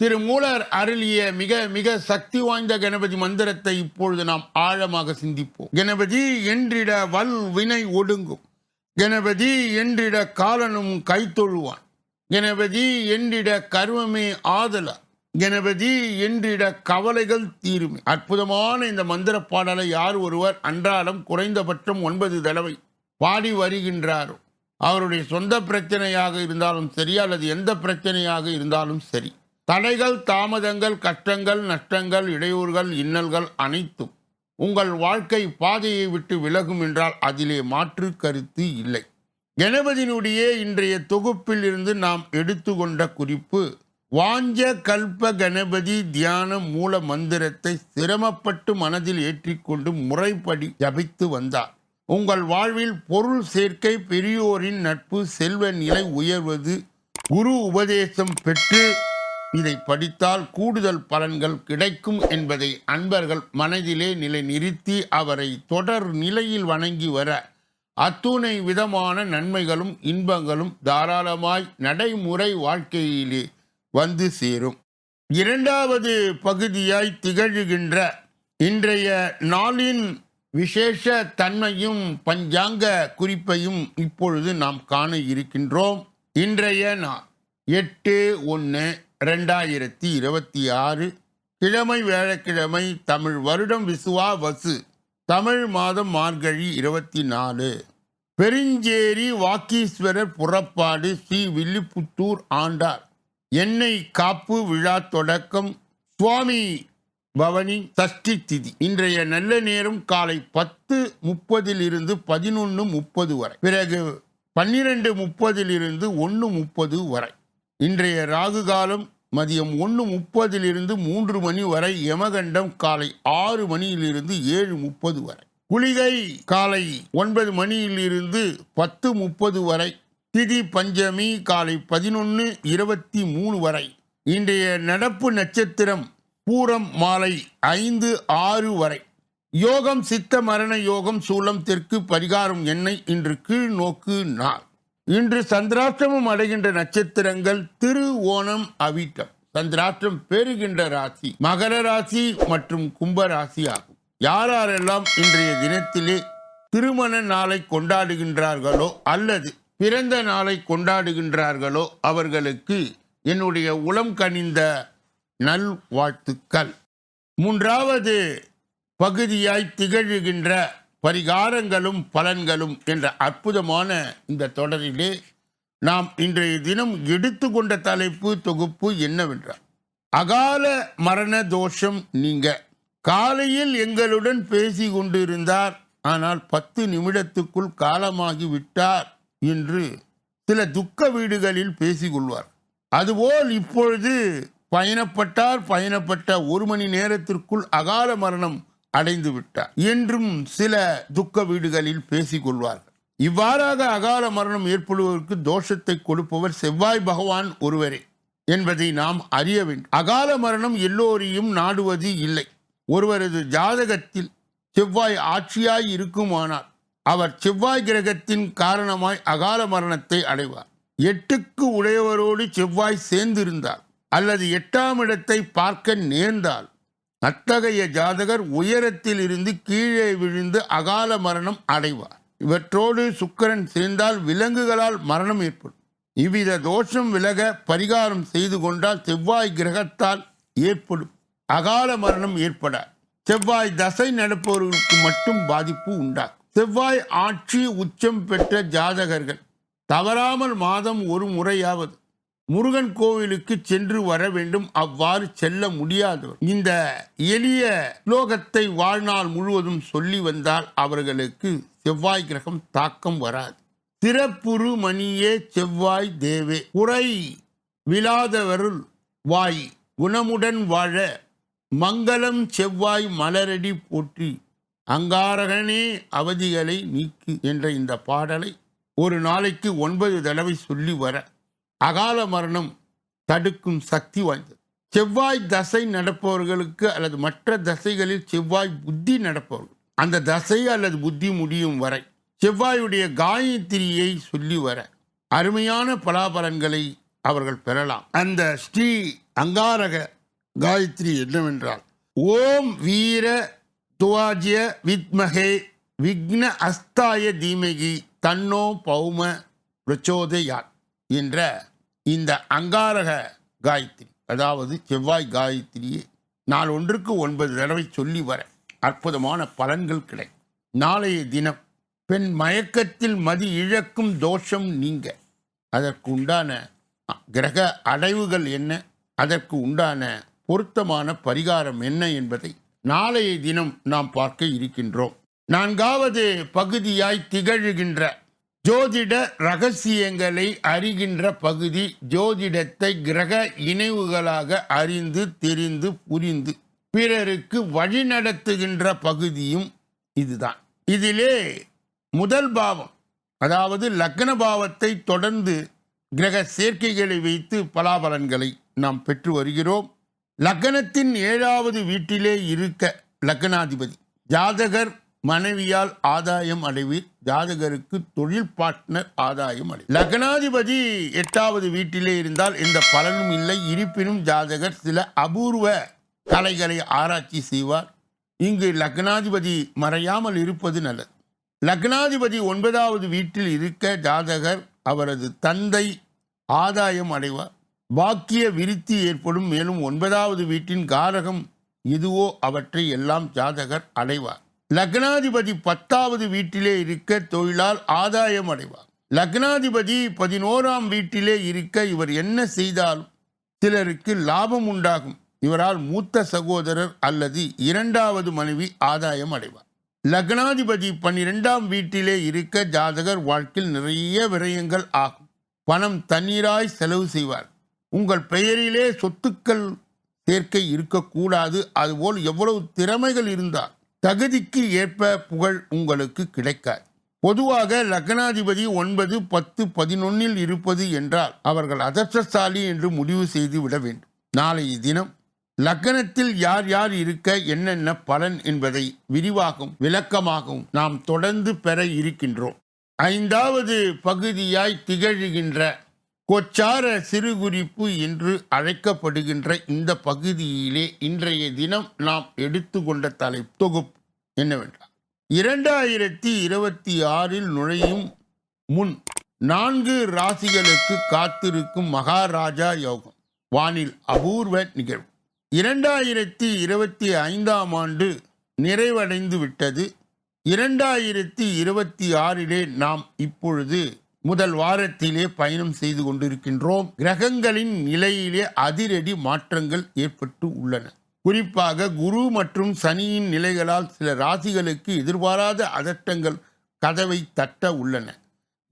திரு molar அருளிய மிக மிக சக்தி வாய்ந்த கணபதி மந்திரத்தை இப்பொழுது நாம் ஆழமாக சிந்திப்போம். கணபதி என்றிட வல் வினை ஒடுங்கும். கணபதி என்றிட காலனும் கைத்தொழுவான் கணபதி என்றிட கர்மமே ஆதல கணபதி என்றிட கவலைகள் தீருமே. அற்புதமான இந்த மந்திர பாடலை யார் ஒருவர் அன்றாடம் குறைந்தபட்சம் ஒன்பது தடவை பாடி வருகின்றாரோ அவருடைய சொந்த பிரச்சனையாக இருந்தாலும் சரி அல்லது எந்த பிரச்சனையாக இருந்தாலும் சரி தடைகள் தாமதங்கள் கஷ்டங்கள் நஷ்டங்கள் இடையூறுகள் இன்னல்கள் அனைத்தும் உங்கள் வாழ்க்கை பாதையை விட்டு விலகும் என்றால் அதிலே மாற்று கருத்து இல்லை. கணபதியினுடைய இன்றைய தொகுப்பில் இருந்து நாம் எடுத்துக்கொண்ட குறிப்பு வாஞ்ச கல்ப கணபதி தியான மூல மந்திரத்தை சிரமப்பட்டு மனதில் ஏற்றிக்கொண்டு முறைப்படி ஜபித்து வந்தார். உங்கள் வாழ்வில் பொருள் சேர்க்கை பெரியோரின் நட்பு செல்வ நிலை உயர்வது குரு உபதேசம் பெற்று இதை படித்தால் கூடுதல் பலன்கள் கிடைக்கும் என்பதை அன்பர்கள் மனதிலே நிலை நிறுத்தி அவரை தொடர் நிலையில் வணங்கி வர அத்துணை விதமான நன்மைகளும் இன்பங்களும் தாராளமாய் நடைமுறை வாழ்க்கையிலே வந்து சேரும். இரண்டாவது பகுதியாய் திகழ்கின்ற இன்றைய நாளின் விசேஷ தன்மையும் பஞ்சாங்க குறிப்பையும் இப்பொழுது நாம் காண இருக்கின்றோம். இன்றைய நாள் எட்டு ஒன்று ரெண்டாயிரத்தி இருபத்தி ஆறு கிழமை வேழக்கிழமை தமிழ் வருடம் விசுவா வசு தமிழ் மாதம் மார்கழி இருபத்தி நாலு. பெருஞ்சேரி வாக்கீஸ்வரர் புறப்பாடு ஸ்ரீ வில்லிபுத்தூர் ஆண்டார் எண்ணெய் காப்பு விழா தொடக்கம் சுவாமி பவனி சஷ்டி திதி. இன்றைய நல்ல நேரம் காலை பத்து முப்பதிலிருந்து பதினொன்று முப்பது வரை. பிறகு பன்னிரெண்டு முப்பதிலிருந்து ஒன்று முப்பது வரை. இன்றைய ராகு காலம் மதியம் ஒன்று முப்பதிலிருந்து மூன்று மணி வரை யமகண்டம் காலை ஆறு மணியிலிருந்து ஏழு முப்பது வரை. குளிகை காலை ஒன்பது மணியிலிருந்து பத்து முப்பது வரை. திதி பஞ்சமி காலை பதினொன்று இருபத்தி மூணு வரை. இன்றைய நடப்பு நட்சத்திரம் பூரம் மாலை ஐந்து ஆறு வரை. யோகம் சித்த மரண யோகம் சூலம் தெற்கு பரிகாரம் எண்ணெய் இன்று கீழ் நோக்கு நாள். இன்று சந்திராஷ்டமம் அடைகின்ற நட்சத்திரங்கள் திரு ஓணம் அவிட்டம். சந்திராஷ்டிரம் பெறுகின்ற ராசி மகர ராசி மற்றும் கும்ப ராசி ஆகும். யாரெல்லாம் இன்றைய தினத்திலே திருமண நாளை கொண்டாடுகின்றார்களோ அல்லது பிறந்த நாளை கொண்டாடுகின்றார்களோ அவர்களுக்கு என்னுடைய உளம் கனிந்த நல் வாழ்த்துக்கள் மூன்றாவது பகுதியாய் திகழ்கின்ற பரிகாரங்களும் பலன்களும் என்ற அற்புதமான இந்த தொடரிலே நாம் இன்றைய தினம் எடுத்துக்கொண்ட தலைப்பு தொகுப்பு என்னவென்றால் அகால மரண தோஷம் நீங்க. காலையில் எங்களுடன் பேசி கொண்டிருந்தார் ஆனால் பத்து நிமிடத்துக்குள் காலமாகி விட்டார் என்று சில துக்க வீடுகளில் பேசிக்கொள்வார் அதுபோல் இப்பொழுது பயணப்பட்டார் பயணப்பட்ட ஒரு மணி நேரத்திற்குள் அகால மரணம் அடைந்து விட்டார். என்றும் சில துக்க வீடுகளில் பேசிக்கொள்வார்கள் இவ்வாறாக அகால மரணம் ஏற்படுவதற்கு தோஷத்தை கொடுப்பவர் செவ்வாய் பகவான் ஒருவரே என்பதை நாம் அறிய வேண்டும். அகால மரணம் எல்லோரையும் நாடுவது இல்லை. ஒருவரது ஜாதகத்தில் செவ்வாய் ஆட்சியாய் இருக்குமானால் அவர் செவ்வாய் கிரகத்தின் காரணமாய் அகால மரணத்தை அடைவார். எட்டுக்கு உடையவரோடு செவ்வாய் சேர்ந்திருந்தார் அல்லது எட்டாம் இடத்தை பார்க்க நேர்ந்தால் அத்தகைய ஜாதகர் உயரத்தில் இருந்து கீழே விழுந்து அகால மரணம் அடைவார். இவற்றோடு சுக்கிரன் சேர்ந்தால் விலங்குகளால் மரணம் ஏற்படும். இவ்வித தோஷம் விலக பரிகாரம் செய்து கொண்டால் செவ்வாய் கிரகத்தால் ஏற்படும். அகால மரணம் ஏற்பட செவ்வாய் தசை நடப்பவர்களுக்கு மட்டும் பாதிப்பு உண்டாகும். செவ்வாய் ஆட்சி உச்சம் பெற்ற ஜாதகர்கள். தவறாமல் மாதம் ஒரு முறையாவது முருகன் கோவிலுக்கு சென்று வர வேண்டும். அவ்வாறு செல்ல முடியாதவர். இந்த எளிய லோகத்தை வாழ்நாள் முழுவதும் சொல்லி வந்தால் அவர்களுக்கு செவ்வாய் கிரகம் தாக்கம் வராது. திறப்புரு மணியே செவ்வாய் தேவே. உரை விழாதவருள் வாய் குணமுடன் வாழ மங்களம் செவ்வாய் மலரடி போற்றி. அங்காரகனே அவதிகளை நீக்கு என்ற இந்த பாடலை ஒரு நாளைக்கு ஒன்பது தடவை சொல்லி வர அகால மரணம் தடுக்கும் சக்தி வாய்ந்தது. செவ்வாய் தசை நடப்பவர்களுக்கு அல்லது மற்ற தசைகளில் செவ்வாய் புத்தி நடப்பவர்கள் அந்த தசை அல்லது புத்தி முடியும் வரை செவ்வாயுடைய காயத்ரியை சொல்லி வர அருமையான பலாபலன்களை அவர்கள் பெறலாம். அந்த ஸ்ரீ அங்காரக காயத்ரி என்னவென்றால் ஓம் வீர துவாஜ்ய வித்மகே விக்ன அஸ்தாய தீமகி தன்னோ பௌம பிரச்சோதயாத். என்ற இந்த அங்காரக காயத்ரி அதாவது செவ்வாய் காயத்ரியை நாள் ஒன்றுக்கு ஒன்பது தடவை சொல்லி வர அற்புதமான பலன்கள் கிடைக்கும். நாளைய தினம் பெண் மயக்கத்தில் மதி இழக்கும் தோஷம் நீங்க. அதற்கு உண்டான கிரக அடைவுகள் என்ன? அதற்கு உண்டான பொருத்தமான பரிகாரம் என்ன என்பதை நாளைய தினம் நாம் பார்க்க இருக்கின்றோம். நான்காவது பகுதியாய் திகழ்கின்ற ஜோதிட ரகசியங்களை அறிகின்ற பகுதி ஜோதிடத்தை கிரக இணைவுகளாக அறிந்து தெரிந்து புரிந்து பிறருக்கு வழிநடத்துகின்ற பகுதியும் இதுதான். இதிலே முதல் பாவம் அதாவது லக்ன பாவத்தை தொடர்ந்து கிரக சேர்க்கைகளை வைத்து பலாபலன்களை நாம் பெற்று வருகிறோம். லக்னத்தின் ஏழாவது வீட்டிலே இருக்க லக்னாதிபதி ஜாதகர் மனைவியால் ஆதாயம் அடைவீர் ஜாதகருக்கு தொழில் பார்ட்னர் ஆதாயம் அடை லக்னாதிபதி எட்டாவது வீட்டிலே இருந்தால் எந்த பலனும் இல்லை. இருப்பினும் ஜாதகர் சில அபூர்வ கலைகளை ஆராய்ச்சி செய்வார். இங்கு லக்னாதிபதி மறையாமல் இருப்பது நல்லது. லக்னாதிபதி ஒன்பதாவது வீட்டில் இருக்க ஜாதகர் அவரது தந்தை ஆதாயம் அடைவார். பாக்கிய விருத்தி ஏற்படும். மேலும் ஒன்பதாவது வீட்டின் காரகம் எதுவோ அவற்றை எல்லாம் ஜாதகர் அடைவார். லக்னாதிபதி பத்தாவது வீட்டிலே இருக்க தொழிலால் ஆதாயம் அடைவார். லக்னாதிபதி பதினோராம் வீட்டிலே இருக்க இவர் என்ன செய்தாலும் சிலருக்கு லாபம் உண்டாகும். இவரால் மூத்த சகோதரர் அல்லது இரண்டாவது மனைவி ஆதாயம் அடைவார். லக்னாதிபதி பன்னிரெண்டாம் வீட்டிலே இருக்க ஜாதகர் வாழ்க்கையில் நிறைய விரயங்கள் ஆகும். பணம் தண்ணீராய் செலவு செய்வார். உங்கள் பெயரிலே சொத்துக்கள் சேர்க்கை இருக்கக்கூடாது. அதுபோல் எவ்வளவு திறமைகள் இருந்தால் தகுதிக்கு ஏற்ப புகழ் உங்களுக்கு கிடைக்காது. பொதுவாக லக்னாதிபதி ஒன்பது பத்து பதினொன்னில் இருப்பது என்றால் அவர்கள் அதர்ஷ்டசாலி என்று முடிவு செய்து விட வேண்டும். நாளைய தினம் லக்னத்தில் யார் யார் இருக்க என்னென்ன பலன் என்பதை விரிவாகவும் விளக்கமாகவும் நாம் தொடர்ந்து பெற இருக்கின்றோம். ஐந்தாவது பகுதியாய் திகழ்கின்ற கொச்சார சிறுகுறிப்பு என்று அழைக்கப்படுகின்ற இந்த பகுதியிலே இன்றைய தினம் நாம் எடுத்துக்கொண்ட தலை தொகுப்பு என்னவென்றால் இரண்டாயிரத்தி இருபத்தி ஆறில் நுழையும் முன் நான்கு ராசிகளுக்கு காத்திருக்கும் மகாராஜா யோகம் வானில் அபூர்வ நிகழ்வு. இரண்டாயிரத்தி இருபத்தி ஐந்தாம் ஆண்டு நிறைவடைந்து விட்டது இரண்டாயிரத்தி இருபத்தி ஆறிலே நாம் இப்பொழுது முதல் வாரத்திலே பயணம் செய்து கொண்டிருக்கின்றோம். கிரகங்களின் நிலையிலே அதிரடி மாற்றங்கள் ஏற்பட்டு உள்ளன. குறிப்பாக குரு மற்றும் சனியின் நிலைகளால் சில ராசிகளுக்கு எதிர்பாராத அதட்டங்கள் கதவை தட்ட உள்ளன.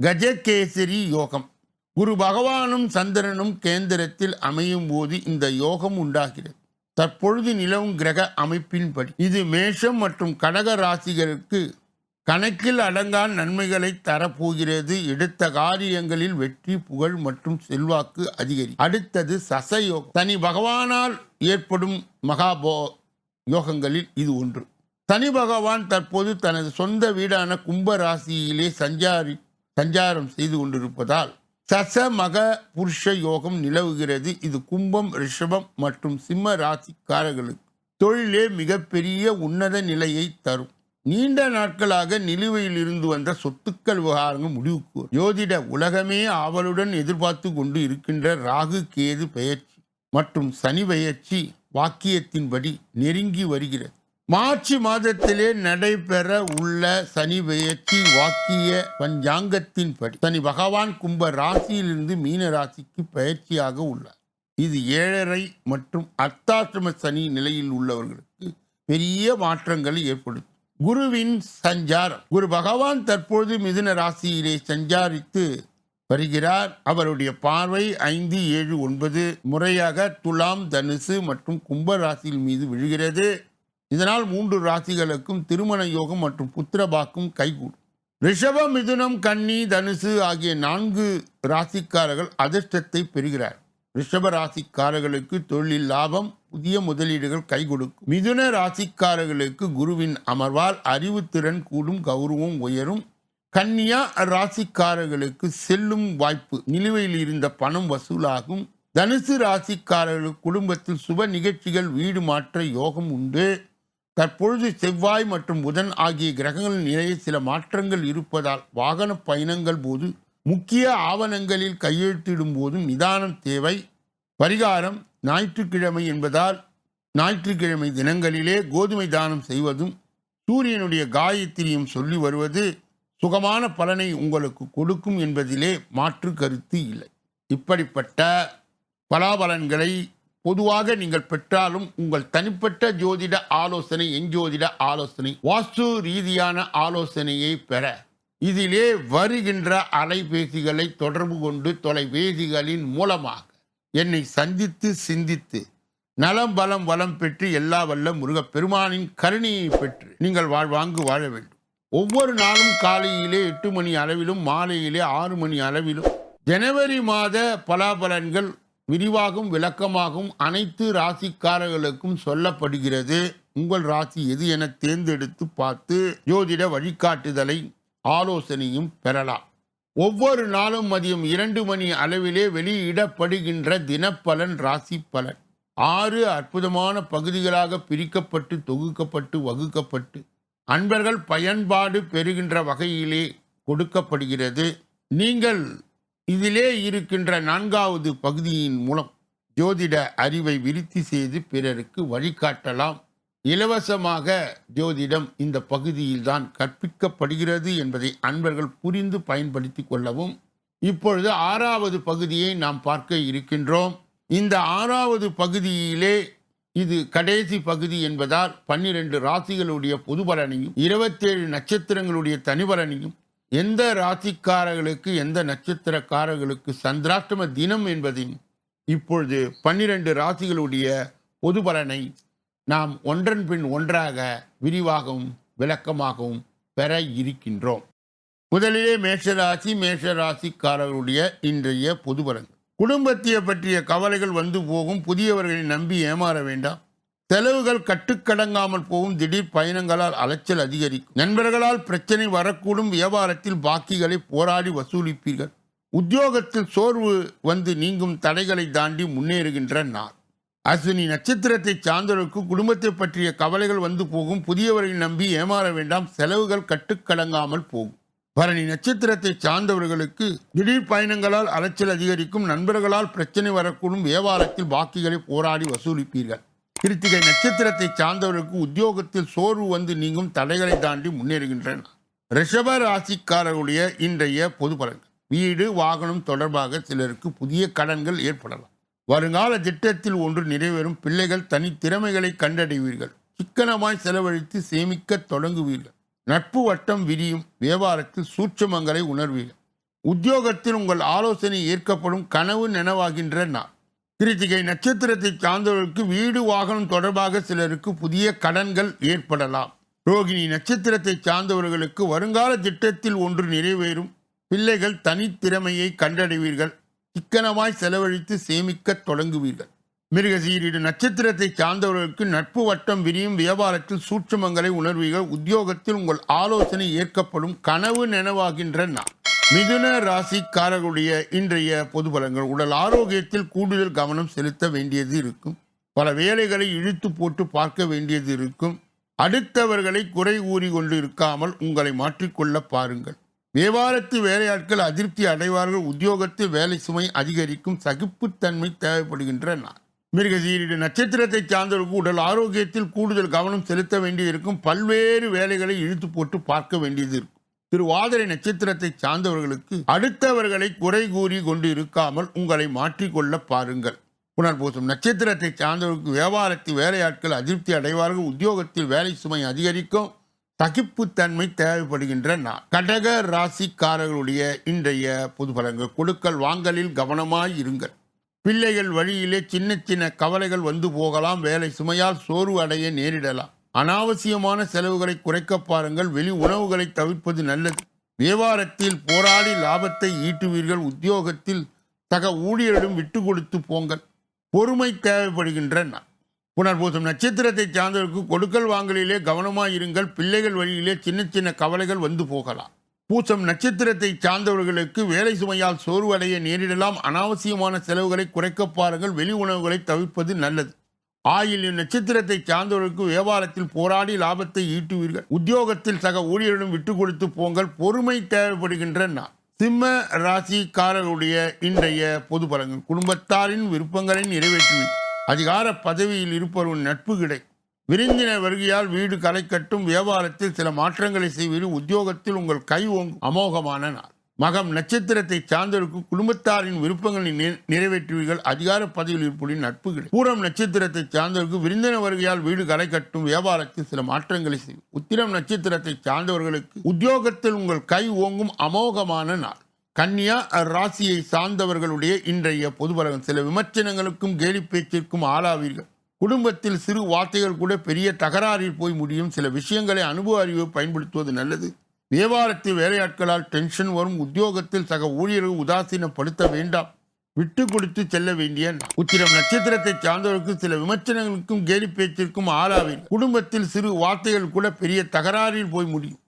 கஜகேசரி யோகம். குரு பகவானும் சந்திரனும் கேந்திரத்தில் அமையும் போது இந்த யோகம் உண்டாகிறது. தற்பொழுது நிலவும் கிரக அமைப்பின்படி. இது மேஷம் மற்றும் கடக ராசிகளுக்கு கணக்கில் அடங்கா நன்மைகளை தரப்போகிறது. எடுத்த காரியங்களில் வெற்றி புகழ் மற்றும் செல்வாக்கு அதிகரி. அடுத்தது சசயோகம். தனி பகவானால் ஏற்படும் மகாபோ யோகங்களில் இது ஒன்று. சனி பகவான் தற்போது தனது சொந்த வீடான கும்ப ராசியிலே சஞ்சாரி சஞ்சாரம் செய்து கொண்டிருப்பதால் சச மக புருஷ யோகம் நிலவுகிறது. இது கும்பம் ரிஷபம் மற்றும் சிம்ம ராசிக்காரர்களுக்கு தொழிலே மிகப்பெரிய உன்னத நிலையை தரும். நீண்ட நாட்களாக நிலுவையில் இருந்து வந்த சொத்துக்கள் விவகாரங்கள் முடிவுக்கு ஜோதிட உலகமே ஆவலுடன் எதிர்பார்த்து கொண்டு இருக்கின்ற ராகு கேது பெயர்ச்சி மற்றும் சனி பெயர்ச்சி வாக்கியத்தின்படி நெருங்கி வருகிறது. மார்ச் மாதத்திலே நடைபெற உள்ள சனி பெயர்ச்சி வாக்கிய பஞ்சாங்கத்தின்படி சனி பகவான் கும்ப ராசியிலிருந்து மீன ராசிக்கு பயிற்சியாக உள்ளார். இது ஏழரை மற்றும் அர்த்தாசிரம சனி நிலையில் உள்ளவர்களுக்கு பெரிய மாற்றங்களை ஏற்படுத்தும். குருவின் சஞ்சாரம். குரு பகவான் தற்பொழுது மிதுன ராசியிலே சஞ்சாரித்து வருகிறார். அவருடைய பார்வை ஐந்து ஏழு ஒன்பது முறையாக துலாம் தனுசு மற்றும் கும்ப ராசியில் மீது விழுகிறது. இதனால் மூன்று ராசிகளுக்கும் திருமண யோகம் மற்றும் புத்திரபாக்கும் கைகூடும். ரிஷப மிதுனம் கன்னி தனுசு ஆகிய நான்கு ராசிக்காரர்கள் அதிர்ஷ்டத்தை பெறுகிறார். ரிஷப ராசிக்காரர்களுக்கு தொழில் லாபம் புதிய முதலீடுகள் கை கொடுக்கும் மிதுன ராசிக்காரர்களுக்கு குருவின் அமர்வால் அறிவுத்திறன் கூடும் கௌரவம் உயரும். கன்னியா ராசிக்காரர்களுக்கு செல்லும் வாய்ப்பு நிலுவையில் இருந்த பணம் வசூலாகும். தனுசு ராசிக்காரர்கள் குடும்பத்தில் சுப நிகழ்ச்சிகள் வீடு மாற்ற யோகம் உண்டு. தற்பொழுது செவ்வாய் மற்றும் புதன் ஆகிய கிரகங்களின் நிலையில் சில மாற்றங்கள் இருப்பதால் வாகன பயணங்கள் போது முக்கிய ஆவணங்களில் கையெழுத்திடும் போதும் நிதானம் தேவை. பரிகாரம் ஞாயிற்றுக்கிழமை என்பதால் ஞாயிற்றுக்கிழமை தினங்களிலே கோதுமை தானம் செய்வதும் சூரியனுடைய காயத்திரியும் சொல்லி வருவது சுகமான பலனை உங்களுக்கு கொடுக்கும் என்பதிலே மாற்று கருத்து இல்லை. இப்படிப்பட்ட பலாபலன்களை பொதுவாக நீங்கள் பெற்றாலும் உங்கள் தனிப்பட்ட ஜோதிட ஆலோசனை எஞ்சோதிட ஆலோசனை வாஸ்து ரீதியான ஆலோசனையை பெற இதிலே வருகின்ற அலைபேசிகளை தொடர்பு கொண்டு தொலைபேசிகளின் மூலமாக என்னை சந்தித்து சிந்தித்து நலம் பலம் வளம் பெற்று எல்லா வல்ல முருகப்பெருமானின் கருணையை பெற்று நீங்கள் வாழ்வாங்கு வாழ வேண்டும். ஒவ்வொரு நாளும் காலையிலே எட்டு மணி அளவிலும் மாலையிலே ஆறு மணி அளவிலும் ஜனவரி மாத பலாபலன்கள் விரிவாகவும் விளக்கமாகவும் அனைத்து ராசிக்காரர்களுக்கும் சொல்லப்படுகிறது. உங்கள் ராசி எது என தேர்ந்தெடுத்து பார்த்து ஜோதிட வழிகாட்டுதலை ஆலோசனையும் பெறலாம். ஒவ்வொரு நாளும் மதியம் இரண்டு மணி அளவிலே வெளியிடப்படுகின்ற தினப்பலன் ராசி பலன் ஆறு அற்புதமான பகுதிகளாக பிரிக்கப்பட்டு தொகுக்கப்பட்டு வகுக்கப்பட்டு அன்பர்கள் பயன்பாடு பெறுகின்ற வகையிலே கொடுக்கப்படுகிறது. நீங்கள் இதிலே இருக்கின்ற நான்காவது பகுதியின் மூலம் ஜோதிட அறிவை விருத்தி செய்து பிறருக்கு வழிகாட்டலாம். இலவசமாக ஜோதிடம் இந்த பகுதியில்தான் கற்பிக்கப்படுகிறது என்பதை அன்பர்கள் புரிந்து பயன்படுத்தி கொள்ளவும் இப்பொழுது ஆறாவது பகுதியை நாம் பார்க்க இருக்கின்றோம். இந்த ஆறாவது பகுதியிலே இது கடைசி பகுதி என்பதால் பன்னிரண்டு ராசிகளுடைய பொது பலனையும் இருபத்தேழு நட்சத்திரங்களுடைய தனிபலனையும் எந்த ராசிக்காரர்களுக்கு எந்த நட்சத்திரக்காரர்களுக்கு சந்திராஷ்டம தினம் என்பதையும் இப்பொழுது பன்னிரண்டு ராசிகளுடைய பொது பலனை நாம் ஒன்றன் பின் ஒன்றாக விரிவாகவும் விளக்கமாகவும் பெற இருக்கின்றோம். முதலிலே மேஷராசி மேஷராசிக்காரர்களுடைய இன்றைய பொது பலன்கள். பற்றிய கவலைகள் வந்து போகும் புதியவர்களை நம்பி ஏமாற வேண்டாம். செலவுகள் கட்டுக்கடங்காமல் போகும் திடீர் பயணங்களால் அலைச்சல் அதிகரிக்கும். நண்பர்களால் பிரச்சனை வரக்கூடும் வியாபாரத்தில் பாக்கிகளை போராடி வசூலிப்பீர்கள். உத்தியோகத்தில் சோர்வு வந்து நீங்கும் தடைகளை தாண்டி முன்னேறுகின்ற நாள். அஸ்வினி நட்சத்திரத்தை சார்ந்தவருக்கு குடும்பத்தை பற்றிய கவலைகள் வந்து போகும். புதியவரை நம்பி ஏமாற வேண்டாம். செலவுகள் கட்டுக்கடங்காமல் போகும். பரணி நட்சத்திரத்தை சார்ந்தவர்களுக்கு திடீர் பயணங்களால் அலைச்சல் அதிகரிக்கும். நண்பர்களால் பிரச்சனை வரக்கூடும். வியாபாரத்தில் பாக்கிகளை போராடி வசூலிப்பீர்கள். கிருத்திகை நட்சத்திரத்தை சார்ந்தவர்களுக்கு உத்தியோகத்தில் சோர்வு வந்து நீங்கும் தடைகளை தாண்டி முன்னேறுகின்றன. ரிஷப ராசிக்காரர்களுடைய இன்றைய பொது பலன்கள். வீடு வாகனம் தொடர்பாக சிலருக்கு புதிய கடன்கள் ஏற்படலாம். வருங்கால திட்டத்தில் ஒன்று நிறைவேறும் பிள்ளைகள் தனி திறமைகளை கண்டடைவீர்கள். சிக்கனமாய் செலவழித்து சேமிக்க தொடங்குவீர்கள். நட்பு வட்டம் விரியும் வியாபாரத்தில் சூட்சமங்களை உணர்வீர்கள். உத்தியோகத்தில் உங்கள் ஆலோசனை ஏற்கப்படும் கனவு நனவாகின்ற நாள். கிருத்திகை நட்சத்திரத்தை சார்ந்தவர்களுக்கு வீடு வாகனம் தொடர்பாக சிலருக்கு புதிய கடன்கள் ஏற்படலாம். ரோகிணி நட்சத்திரத்தை சார்ந்தவர்களுக்கு வருங்கால திட்டத்தில் ஒன்று நிறைவேறும் பிள்ளைகள் தனித்திறமையை கண்டடைவீர்கள். சிக்கனமாய் செலவழித்து சேமிக்க தொடங்குவீர்கள். மிருகசீரிடு நட்சத்திரத்தை சார்ந்தவர்களுக்கு நட்பு வட்டம் விரியும் வியாபாரத்தில் சூட்சமங்களை உணர்வீர்கள். உத்தியோகத்தில் உங்கள் ஆலோசனை ஏற்கப்படும் கனவு நினைவாகின்ற நான் மிதுன ராசிக்காரர்களுடைய இன்றைய பொது பலங்கள் உடல் ஆரோக்கியத்தில் கூடுதல் கவனம் செலுத்த வேண்டியது இருக்கும். பல வேலைகளை இழுத்து போட்டு பார்க்க வேண்டியது இருக்கும். அடுத்தவர்களை குறை கூறி கொண்டு இருக்காமல் உங்களை மாற்றிக்கொள்ள பாருங்கள். வியாபாரத்து வேலையாட்கள் அதிருப்தி அடைவார்கள். உத்தியோகத்தில் வேலை சுமை அதிகரிக்கும் சகிப்புத்தன்மை தேவைப்படுகின்ற நாள் மிருகசீரிட நட்சத்திரத்தை சார்ந்தவர்களுக்கு உடல் ஆரோக்கியத்தில் கூடுதல் கவனம் செலுத்த வேண்டியிருக்கும். பல்வேறு வேலைகளை இழுத்து போட்டு பார்க்க வேண்டியது இருக்கும். திருவாதிரை நட்சத்திரத்தை சார்ந்தவர்களுக்கு அடுத்தவர்களை குறை கூறி கொண்டு இருக்காமல் உங்களை மாற்றிக்கொள்ள பாருங்கள். புனர்பூசம் நட்சத்திரத்தை சார்ந்தவர்களுக்கு வியாபாரத்தில் வேலையாட்கள் அதிருப்தி அடைவார்கள். உத்தியோகத்தில் வேலை சுமை அதிகரிக்கும். சகிப்புத்தன்மை தேவைப்படுகின்ற நாள். கடக ராசிக்காரர்களுடைய இன்றைய புதுபலங்கள் கொடுக்கல் வாங்கலில் கவனமாய் இருங்கள். பிள்ளைகள் வழியிலே சின்ன சின்ன கவலைகள் வந்து போகலாம். வேலை சுமையால் சோர்வு அடைய நேரிடலாம். அனாவசியமான செலவுகளை குறைக்க பாருங்கள். வெளி உணவுகளை தவிர்ப்பது நல்லது. வியாபாரத்தில் போராடி லாபத்தை ஈட்டுவீர்கள். உத்தியோகத்தில் சக ஊழியரிடம் விட்டு கொடுத்து போங்கள். பொறுமை தேவைப்படுகின்ற நாள். புனர்பூசம். நட்சத்திரத்தை சார்ந்தவருக்கு கொடுக்கல் வாங்கலிலே கவனமாக இருங்கள். பிள்ளைகள் வழியிலே சின்ன சின்ன கவலைகள் வந்து போகலாம். பூசம் நட்சத்திரத்தை சார்ந்தவர்களுக்கு வேலை சுமையால் சோர்வடைய நேரிடலாம். அனாவசியமான செலவுகளை குறைக்க பாருங்கள். வெளி உணவுகளை தவிர்ப்பது நல்லது. ஆயில் நட்சத்திரத்தை சார்ந்தவர்களுக்கு வியாபாரத்தில் போராடி லாபத்தை ஈட்டுவீர்கள். உத்தியோகத்தில் சக ஊழியரிடம் விட்டு கொடுத்து போங்கள். பொறுமை தேவைப்படுகின்ற நான் சிம்ம ராசிக்காரர்களுடைய இன்றைய பொது பலங்கள் குடும்பத்தாரின் விருப்பங்களை நிறைவேற்றுவீர்கள். அதிகார பதவியில் இருப்பவரின் நட்பு கிடை. விருந்தினர் வருகையால் வீடு கலை கட்டும் வியாபாரத்தில் சில மாற்றங்களை செய்வீர்கள் உத்தியோகத்தில் உங்கள் கை ஓங்கும். அமோகமான நாள். மகம் நட்சத்திரத்தை சார்ந்தவருக்கு குடும்பத்தாரின் விருப்பங்களை நிறைவேற்றுவீர்கள். அதிகார பதவியில் இருப்பவரின் நட்பு கிடை. பூரம் நட்சத்திரத்தை சார்ந்தவருக்கு விருந்தின வருகையால் வீடு களை கட்டும் வியாபாரத்தில் சில மாற்றங்களை செய்யும் உத்திரம் நட்சத்திரத்தை சார்ந்தவர்களுக்கு உத்தியோகத்தில் உங்கள் கை ஓங்கும் அமோகமான நாள். கன்னியா ராசியை சார்ந்தவர்களுடைய இன்றைய பொதுபலகம் சில விமர்சனங்களுக்கும் கேலி பேச்சிற்கும் ஆளாவீர்கள். குடும்பத்தில் சிறு வார்த்தைகள் கூட பெரிய தகராறில் போய் முடியும். சில விஷயங்களை அனுபவ அறிவு பயன்படுத்துவது நல்லது. வியாபாரத்தில் வேலையாட்களால் டென்ஷன் வரும். உத்தியோகத்தில் சக ஊழியர்கள் உதாசீனப்படுத்த வேண்டாம். விட்டு கொடுத்து செல்ல வேண்டிய உத்திரம். நட்சத்திரத்தை சார்ந்தவருக்கு சில விமர்சனங்களுக்கும் கேலி பேச்சிற்கும் ஆளாவீர்கள். குடும்பத்தில் சிறு வார்த்தைகள் கூட பெரிய தகராறில் போய் முடியும்.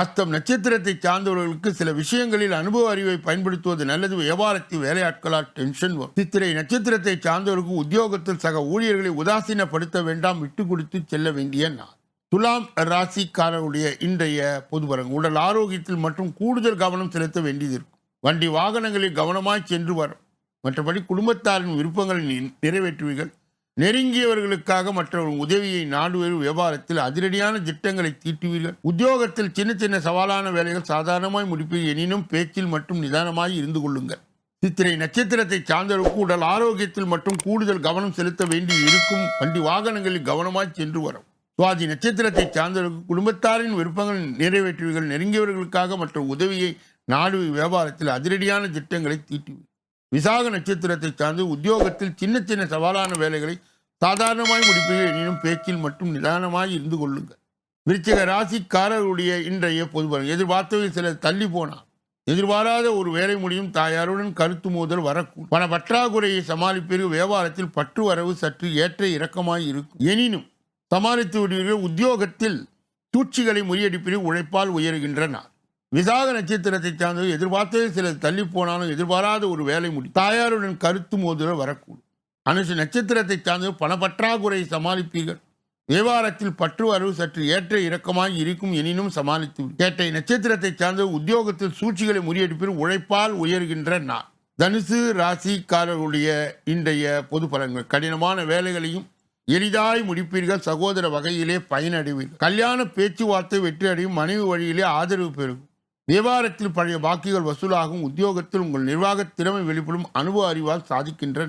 அஸ்தம் நட்சத்திரத்தை சார்ந்தவர்களுக்கு சில விஷயங்களில் அனுபவ அறிவை பயன்படுத்துவது நல்லது. வியாபாரத்தில் வேலையாட்களால் டென்ஷன் வரும். சித்திரை நட்சத்திரத்தை சார்ந்தவருக்கு உத்தியோகத்தில் சக ஊழியர்களை உதாசீனப்படுத்த வேண்டாம். விட்டு கொடுத்து செல்ல வேண்டிய நாள். துலாம் ராசிக்காரருடைய இன்றைய பொதுவரங்க உடல் ஆரோக்கியத்தில் மற்றும் கூடுதல் கவனம் செலுத்த வேண்டியது இருக்கும். வண்டி வாகனங்களில் கவனமாய் சென்று வரும். மற்றபடி குடும்பத்தாரின் விருப்பங்களை நிறைவேற்றுவீர்கள். நெருங்கியவர்களுக்காக மற்ற உதவியை நாடுவது வியாபாரத்தில் அதிரடியான திட்டங்களை தீட்டுவீர்கள். உத்தியோகத்தில் சின்ன சின்ன சவாலான வேலைகள் சாதாரணமாய் முடிப்பீர்கள் எனினும் பேச்சில் மட்டும் நிதானமாய் இருந்து கொள்ளுங்கள். சித்திரை நட்சத்திரத்தை சார்ந்தவருக்கு உடல் ஆரோக்கியத்தில் மட்டும் கூடுதல் கவனம் செலுத்த வேண்டி இருக்கும் வண்டி வாகனங்களில் கவனமாய் சென்று வரும். சுவாதி நட்சத்திரத்தை சார்ந்தவருக்கு குடும்பத்தாரின் விருப்பங்கள் நிறைவேற்றுவீர்கள். நெருங்கியவர்களுக்காக மற்ற உதவியை நாடு வியாபாரத்தில் அதிரடியான திட்டங்களை தீட்டுவீர்கள். விசாக நட்சத்திரத்தை சார்ந்து உத்தியோகத்தில் சின்ன சின்ன சவாலான வேலைகளை சாதாரணமாய் முடிப்பீர்கள் எனினும் பேச்சில் மட்டும் நிதானமாய் இருந்து கொள்ளுங்கள். விருச்சிக ராசிக்காரருடைய இன்றைய பொதுபலன். எதிர்பார்த்தவை சிலர் தள்ளி போனார் எதிர்பாராத ஒரு வேலை முடியும். தாயாருடன் கருத்து மோதல் வரக்கூடும். பண பற்றாக்குறையை சமாளிப்பீர்கள் வியாபாரத்தில் பற்று வரவு சற்று ஏற்ற இறக்கமாய் இருக்கும். எனினும் சமாளித்து விடுவீர்கள். உத்தியோகத்தில் சூழ்ச்சிகளை முறியடிப்பீர்கள் உழைப்பால் உயர்கின்றனர் விசாக நட்சத்திரத்தை சார்ந்தது எதிர்பார்த்தே சிலர் தள்ளி போனாலும் எதிர்பாராத ஒரு வேலை முடி தாயாருடன் கருத்து மோதல் வரக்கூடும். அனுஷ நட்சத்திரத்தை சார்ந்தது பணப்பற்றாக்குறையை சமாளிப்பீர்கள். வியாபாரத்தில் பற்று வரவு சற்று ஏற்ற இறக்கமாக இருக்கும் எனினும் சமாளித்து கேட்டை நட்சத்திரத்தை சார்ந்த உத்தியோகத்தில் சூழ்ச்சிகளை முறியடிப்பில் உழைப்பால் உயர்கின்ற நான் தனுசு ராசிக்காரர்களுடைய இன்றைய பொது பலன்கள். கடினமான வேலைகளையும் எளிதாய் முடிப்பீர்கள். சகோதர வகையிலே பயனடைவீர்கள். கல்யாண பேச்சுவார்த்தை வெற்றி அடையும் மனைவி வழியிலே ஆதரவு பெறும் வியாபாரத்தில் பழைய பாக்கிகள் வசூலாகும். உத்தியோகத்தில் உங்கள் நிர்வாக திறமை வெளிப்படும் அனுபவ அறிவால் சாதிக்கின்ற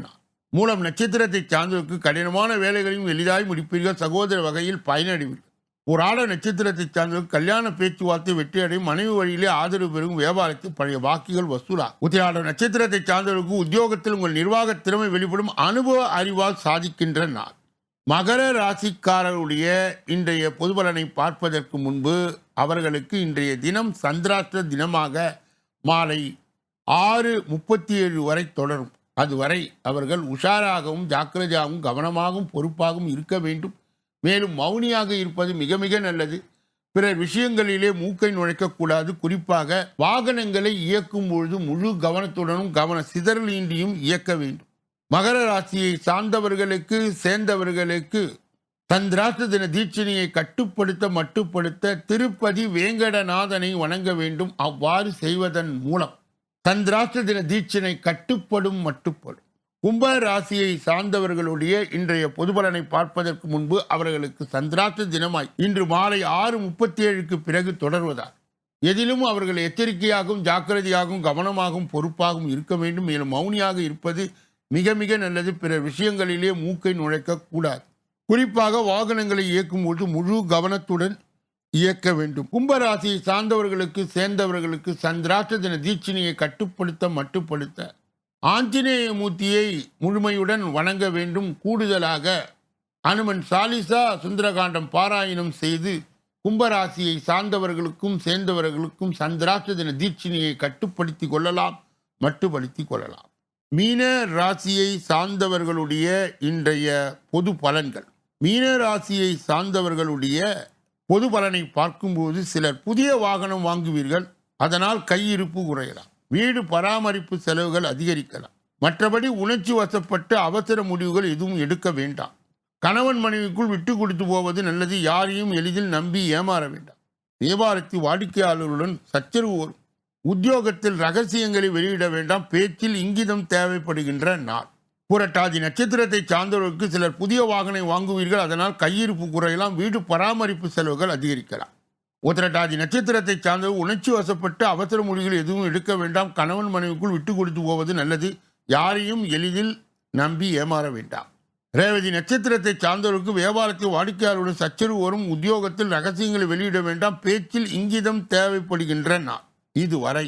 மூலம் நட்சத்திரத்தை சார்ந்தவருக்கு கடினமான வேலைகளையும் எளிதாய் முடிப்பீர்கள். சகோதர வகையில் பயனடைவீர்கள். ஒரு ஆட நட்சத்திரத்தை சார்ந்தவர்கள் கல்யாண பேச்சுவார்த்தை வெற்றியடையும். மனைவி வழியிலே ஆதரவு பெறும் வியாபாரத்தில் பழைய வாக்கிகள் வசூலா உத்திராட நட்சத்திரத்தை சார்ந்தவருக்கு உத்தியோகத்தில் உங்கள் நிர்வாக திறமை வெளிப்படும் அனுபவ அறிவால் சாதிக்கின்ற நாள் மகர ராசிக்காரருடைய இன்றைய பொதுபலனை பார்ப்பதற்கு முன்பு அவர்களுக்கு இன்றைய தினம் சந்திராஷ்ட தினமாக மாலை ஆறு முப்பத்தி ஏழு வரை தொடரும். அதுவரை அவர்கள் உஷாராகவும் ஜாக்கிரதையாகவும் கவனமாகவும் பொறுப்பாகவும் இருக்க வேண்டும். மேலும் மௌனியாக இருப்பது மிக மிக நல்லது. பிறர் விஷயங்களிலே மூக்கை நுழைக்கக்கூடாது. குறிப்பாக வாகனங்களை இயக்கும் பொழுது முழு கவனத்துடனும் கவன சிதறலின்றியும் இயக்க வேண்டும். மகர ராசியை சார்ந்தவர்களுக்கு சேர்ந்தவர்களுக்கு சந்திராஷ்ட தின தீட்சணையை கட்டுப்படுத்த மட்டுப்படுத்த திருப்பதி வேங்கடநாதனை வணங்க வேண்டும். அவ்வாறு செய்வதன் மூலம் சந்திராஷ்ட தின தீட்சணை கட்டுப்படும் மட்டுப்படும். கும்ப ராசியை சார்ந்தவர்களுடைய இன்றைய பொதுபலனை பார்ப்பதற்கு முன்பு அவர்களுக்கு சந்திராத்த தினமாய் இன்று மாலை ஆறு முப்பத்தி ஏழுக்கு பிறகு தொடர்வதால் எதிலும் அவர்கள் எச்சரிக்கையாகவும் ஜாக்கிரதையாகவும் கவனமாகவும் பொறுப்பாகவும் இருக்க வேண்டும். மேலும் மௌனியாக இருப்பது மிக மிக நல்லது. பிற விஷயங்களிலே மூக்கை நுழைக்க கூடாது. குறிப்பாக வாகனங்களை இயக்கும்போது முழு கவனத்துடன் இயக்க வேண்டும். கும்பராசியை சார்ந்தவர்களுக்கு சேர்ந்தவர்களுக்கு சந்திராஷ்ட தின தீட்சினையை கட்டுப்படுத்த மட்டுப்படுத்த ஆஞ்சநேய மூர்த்தியை முழுமையுடன் வணங்க வேண்டும். கூடுதலாக அனுமன் சாலிசா சுந்தரகாண்டம் பாராயணம் செய்து கும்பராசியை சார்ந்தவர்களுக்கும் சேர்ந்தவர்களுக்கும் சந்திராஷ்ட தின தீட்சினையை கட்டுப்படுத்தி கொள்ளலாம் மட்டுப்படுத்தி கொள்ளலாம். மீன ராசியை சார்ந்தவர்களுடைய இன்றைய பொது பலன்கள். மீன ராசியை சார்ந்தவர்களுடைய பொது பலனை பார்க்கும்போது சிலர் புதிய வாகனம் வாங்குவீர்கள். அதனால் கையிருப்பு குறையலாம். வீடு பராமரிப்பு செலவுகள் அதிகரிக்கலாம். மற்றபடி உணர்ச்சி வசப்பட்டு அவசர முடிவுகள் எதுவும் எடுக்க வேண்டாம். கணவன் மனைவிக்குள் விட்டு கொடுத்து போவது நல்லது. யாரையும் எளிதில் நம்பி ஏமாற வேண்டாம். வியாபாரத்தில் வாடிக்கையாளர்களுடன் சச்சரவு வரும். உத்தியோகத்தில் ரகசியங்களை வெளியிட வேண்டாம். பேச்சில் இங்கிதம் தேவைப்படுகின்ற நாள். புரட்டாதி நட்சத்திரத்தை சார்ந்தவர்களுக்கு சிலர் புதிய வாகனம் வாங்குவீர்கள். அதனால் கையிருப்பு குறையலாம் வீடு பராமரிப்பு செலவுகள் அதிகரிக்கலாம். உத்திரட்டாதி நட்சத்திரத்தை சார்ந்தவர் உணர்ச்சி வசப்பட்டு அவசர முடிவுகள் எதுவும் எடுக்க வேண்டாம். கணவன் மனைவிக்குள் விட்டு கொடுத்து போவது நல்லது. யாரையும் எளிதில் நம்பி ஏமாற வேண்டாம். ரேவதி நட்சத்திரத்தை சார்ந்தவருக்கு வியாபாரத்தில் வாடிக்கையாளருடன் சச்சரவு வரும். உத்தியோகத்தில் ரகசியங்களை வெளியிட வேண்டாம். பேச்சில் இங்கிதம் தேவைப்படுகின்ற நாள். இதுவரை